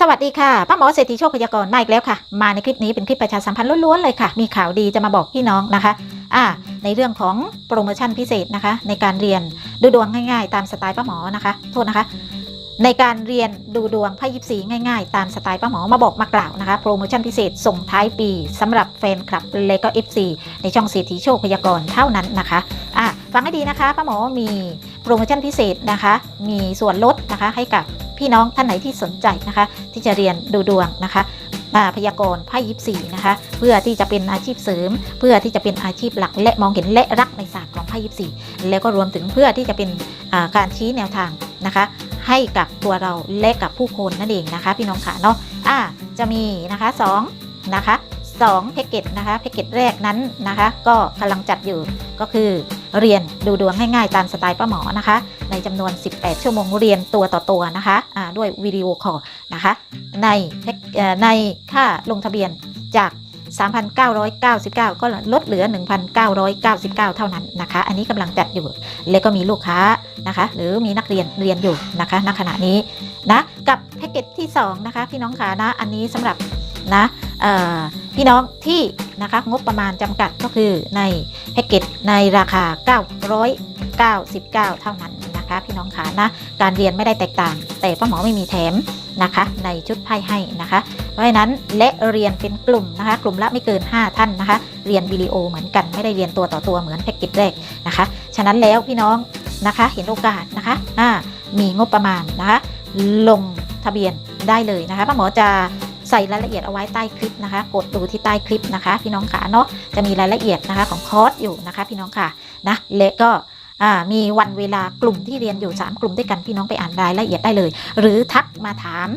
สวัสดีค่ะป้าหมอเศรษฐีโชคพยากรณ์มาอีกแล้วค่ะ มาในคลิปนี้เป็นคลิปประชาสัมพันธ์ล้วนๆเลยค่ะ มีข่าวดีจะมาบอกพี่น้องนะคะอ่าในเรื่องของโปรโมชั่นพิเศษนะคะ ในการเรียนดูดวงง่ายๆ ตามสไตล์ป้าหมอนะคะ โทษนะคะ ในการเรียนดูดวงไพ่ยิปซีง่ายๆ ตามสไตล์ป้าหมอมาบอกมากล่าวนะคะ โปรโมชั่นพิเศษส่งท้ายปีสำหรับแฟนคลับและก็ FC ในช่องเศรษฐีโชคพยากรณ์เท่านั้นนะคะอะฟังให้ดีนะคะป้าหมอมีโปรโมชั่นพิเศษนะคะ มีส่วนลดนะคะให้กับ พี่น้องท่านไหนที่สนใจนะคะ ที่จะเรียนดูดวงนะคะอ่าพยากรณ์ไพ่ยิปซีนะคะ เพื่อที่จะเป็นอาชีพเสริม เพื่อที่จะเป็นอาชีพหลัก และมองเห็นและรักในศาสตร์ของไพ่ยิปซีแล้วก็รวมถึงเพื่อที่จะเป็นการชี้แนวทางนะคะ ให้กับตัวเราและกับผู้คนนั่นเองนะคะ พี่น้องค่ะเนาะอ่าจะมีนะคะสองนะคะสองแพ็กเกจนะคะแพ็กเกจแรกนั้นนะคะ ก็กำลังจัดอยู่ก็คือ เรียนดูดวงง่ายๆตามสไตล์ป้าหมอนะคะ ในจำนวน 18 ชั่วโมงเรียนตัวต่อตัวนะคะอ่าด้วยวิดีโอคอลนะคะ ในในค่าลงทะเบียนจาก 3,999 ก็ลดเหลือ 1,999 เท่านั้นนะคะ อันนี้กำลังจัดอยู่ แล้วก็มีลูกค้านะคะ หรือมีนักเรียนเรียนอยู่นะคะณขณะนี้นะ กับแพ็กเกจที่ 2 นะคะ พี่น้องขานะ อันนี้สำหรับนะเอ่อ พี่น้องที่นะคะงบประมาณจำกัดก็คือในแพ็กเกจในราคา 999 เท่านั้นนะคะพี่น้องขานะการเรียนไม่ได้แตกต่าง แต่ป้าหมอไม่มีแถมนะคะในชุดไพ่ให้นะคะ เพราะฉะนั้นและเรียนเป็นกลุ่มนะคะ กลุ่มละไม่เกิน 5 ท่านนะคะ เรียนวิดีโอเหมือนกันไม่ได้เรียนตัวต่อตัวเหมือนแพ็กเกจแรกนะคะ ฉะนั้นแล้วพี่น้องนะคะเห็นโอกาสนะคะมีงบประมาณนะคะลงทะเบียนได้เลยนะคะป้าหมอจะ ใส่รายละเอียดเอาไว้ใต้คลิปนะคะ กดดูที่ใต้คลิปนะคะ พี่น้องขาเนาะจะมีรายละเอียดนะคะของคอร์สอยู่นะคะ พี่น้องค่ะนะและก็มีวันเวลากลุ่มที่เรียนอยู่ 3 กลุ่มด้วยกันพี่น้องไปอ่านรายละเอียดได้เลย หรือทักมาถาม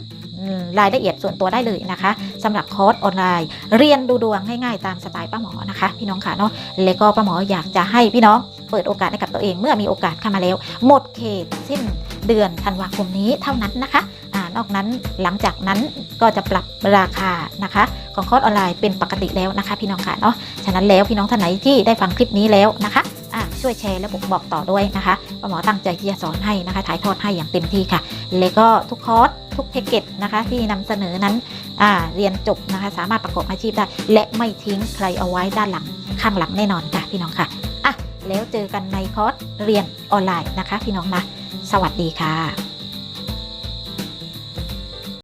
รายละเอียดส่วนตัวได้เลยนะคะสำหรับคอร์สออนไลน์ เรียนดูดวงง่ายๆตามสไตล์ป้าหมอนะคะ พี่น้องค่ะเนาะและก็ป้าหมออยากจะให้พี่น้องเปิดโอกาสให้กับตัวเอง เมื่อมีโอกาสเข้ามาแล้ว หมดเขตสิ้น เดือนธันวาคมนี้เท่านั้นนะคะอ่านอกนั้นหลังจากนั้นก็จะปรับราคานะคะ ของคอร์สออนไลน์เป็นปกติแล้วนะคะ พี่น้องค่ะเนาะฉะนั้นแล้วพี่น้องท่านไหนที่ได้ฟังคลิปนี้แล้วนะคะช่วยแชร์และบอกบอกต่อด้วยนะคะป้าหมอตั้งใจที่จะสอนให้นะคะถ่ายทอดให้อย่างเต็มที่ค่ะ และก็ทุกคอร์สทุกแพ็กเกจนะคะที่นำเสนอนั้นเรียนจบนะคะ สามารถประกอบอาชีพได้ และไม่ทิ้งใครเอาไว้ด้านหลังข้างหลังแน่นอนค่ะพี่น้องค่ะอะแล้วเจอกันในคอร์สเรียนออนไลน์นะคะ พี่น้องนะ สวัสดีค่ะ